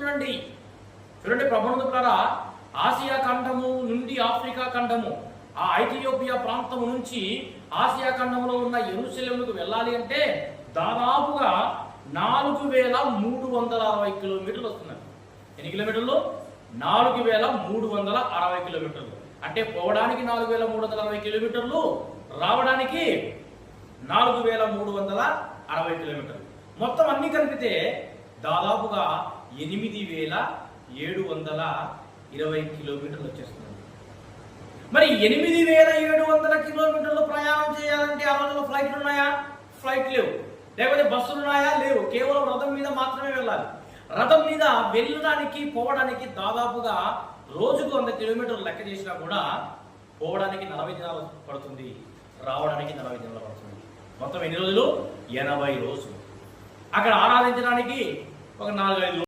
చూడండి. చూడండి ప్రబంధకులారా ఆసియా ఖండము నుండి ఆఫ్రికా ఖండము ఆ ఐథియోపియా ప్రాంతం నుంచి ఆసియా ఖండంలో ఉన్న ఎరుశలేములకు వెళ్ళాలి అంటే దాదాపుగా నాలుగు వేల మూడు వందల అరవై కిలోమీటర్లు వస్తున్నారు. ఎన్ని కిలోమీటర్లు? నాలుగు వేల మూడు వందల అరవై కిలోమీటర్లు. అంటే పోవడానికి నాలుగు వేల మూడు వందల అరవై కిలోమీటర్లు రావడానికి నాలుగు వేల మూడు వందల అరవై కిలోమీటర్లు. మొత్తం అన్ని కలిపితే దాదాపుగా ఎనిమిది వేల ఏడు వందల ఇరవై కిలోమీటర్లు వచ్చేస్తుంది. మరి ఎనిమిది వేల ఏడు వందల కిలోమీటర్లు ప్రయాణం చేయాలంటే ఆ రోజుల్లో ఫ్లైట్లు ఉన్నాయా? ఫ్లైట్ లేవు. లేకపోతే బస్సులు ఉన్నాయా? లేవు. కేవలం రథం మీద మాత్రమే వెళ్ళాలి. రథం మీద వెళ్ళడానికి పోవడానికి దాదాపుగా రోజుకు వంద కిలోమీటర్లు లెక్క చేసినా కూడా పోవడానికి నలభై దినాలు పడుతుంది. రావడానికి నలభై దినాలు పడుతుంది. మొత్తం ఎన్ని రోజులు? ఎనభై రోజులు. అక్కడ ఆరాధించడానికి ఒక నాలుగైదు